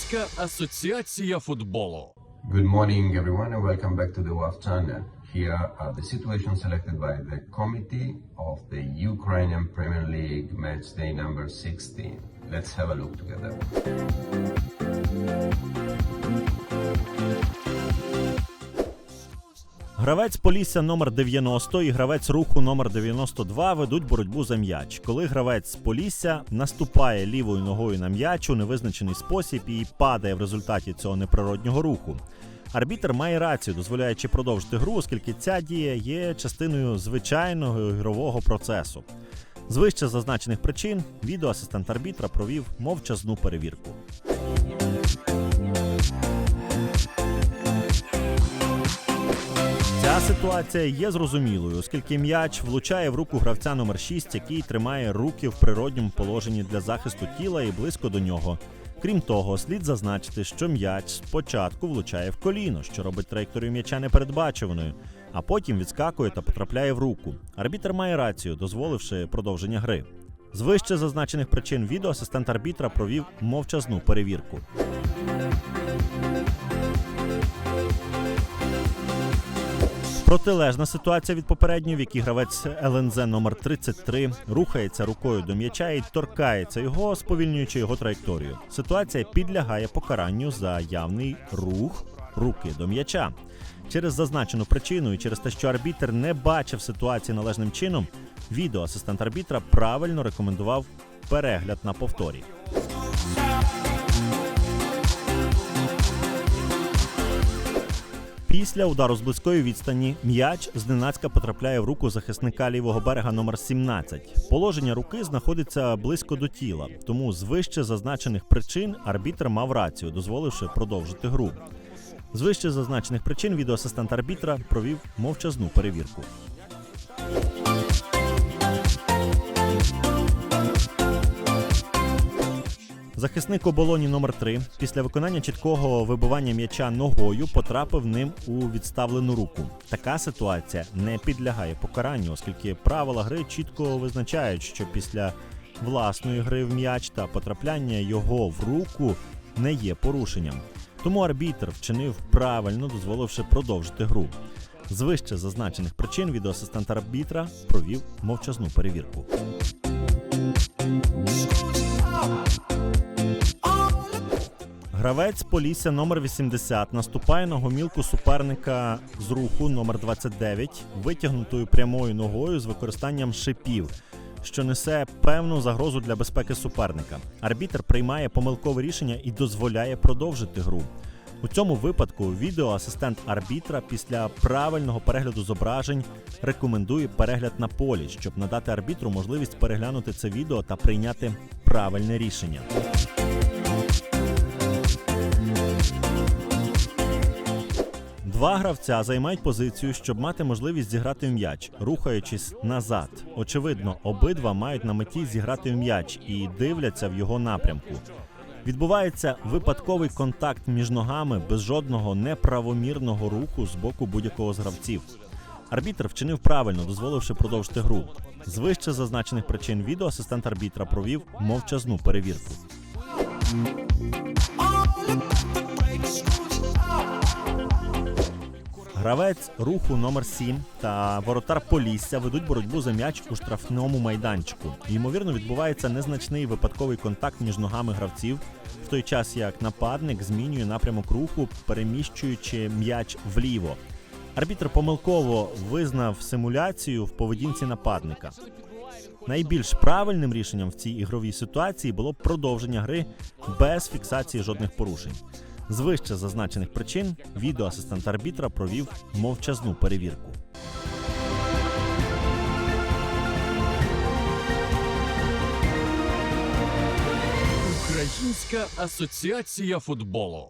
Українська асоціація футболу. Good morning, everyone, and welcome back to the WAF channel. Here are the situations selected by the committee of the Ukrainian Premier League match day number 16. Let's have a look together. Гравець Полісся номер 90 і гравець руху номер 92 ведуть боротьбу за м'яч. Коли гравець Полісся наступає лівою ногою на м'яч у невизначений спосіб і падає в результаті цього неприроднього руху. Арбітер має рацію, дозволяючи продовжити гру, оскільки ця дія є частиною звичайного ігрового процесу. З вище зазначених причин відеоасистент арбітра провів мовчазну перевірку. Ситуація є зрозумілою, оскільки м'яч влучає в руку гравця номер 6, який тримає руки в природньому положенні для захисту тіла і близько до нього. Крім того, слід зазначити, що м'яч спочатку влучає в коліно, що робить траєкторію м'яча непередбачуваною, а потім відскакує та потрапляє в руку. Арбітр має рацію, дозволивши продовження гри. З вище зазначених причин відео асистент арбітра провів мовчазну перевірку. Протилежна ситуація від попередньої, в якій гравець ЛНЗ номер 33 рухається рукою до м'яча і торкається його, сповільнюючи його траєкторію. Ситуація підлягає покаранню за явний рух руки до м'яча. Через зазначену причину і через те, що арбітр не бачив ситуації належним чином, відео асистент арбітра правильно рекомендував перегляд на повторі. Після удару з близької відстані м'яч зненацька потрапляє в руку захисника лівого берега номер 17. Положення руки знаходиться близько до тіла, тому з вище зазначених причин арбітр мав рацію, дозволивши продовжити гру. З вище зазначених причин відеоасистент арбітра провів мовчазну перевірку. Захисник оболоні номер 3 після виконання чіткого вибивання м'яча ногою потрапив ним у відставлену руку. Така ситуація не підлягає покаранню, оскільки правила гри чітко визначають, що після власної гри в м'яч та потрапляння його в руку не є порушенням. Тому арбітр вчинив правильно, дозволивши продовжити гру. З вище зазначених причин відеоасистент арбітра провів мовчазну перевірку. Гравець Полісся номер 80 наступає на гомілку суперника з руху номер 29 витягнутою прямою ногою з використанням шипів, що несе певну загрозу для безпеки суперника. Арбітр приймає помилкове рішення і дозволяє продовжити гру. У цьому випадку відеоасистент арбітра після правильного перегляду зображень рекомендує перегляд на полі, щоб надати арбітру можливість переглянути це відео та прийняти правильне рішення. Два гравця займають позицію, щоб мати можливість зіграти м'яч, рухаючись назад. Очевидно, обидва мають на меті зіграти м'яч і дивляться в його напрямку. Відбувається випадковий контакт між ногами без жодного неправомірного руху з боку будь-якого з гравців. Арбітр вчинив правильно, дозволивши продовжити гру. З вище зазначених причин відео асистент арбітра провів мовчазну перевірку. Гравець руху номер 7 та воротар Полісся ведуть боротьбу за м'яч у штрафному майданчику. Ймовірно, відбувається незначний випадковий контакт між ногами гравців, в той час як нападник змінює напрямок руху, переміщуючи м'яч вліво. Арбітр помилково визнав симуляцію в поведінці нападника. Найбільш правильним рішенням в цій ігровій ситуації було продовження гри без фіксації жодних порушень. З вище зазначених причин відеоасистент арбітра провів мовчазну перевірку. Українська асоціація футболу.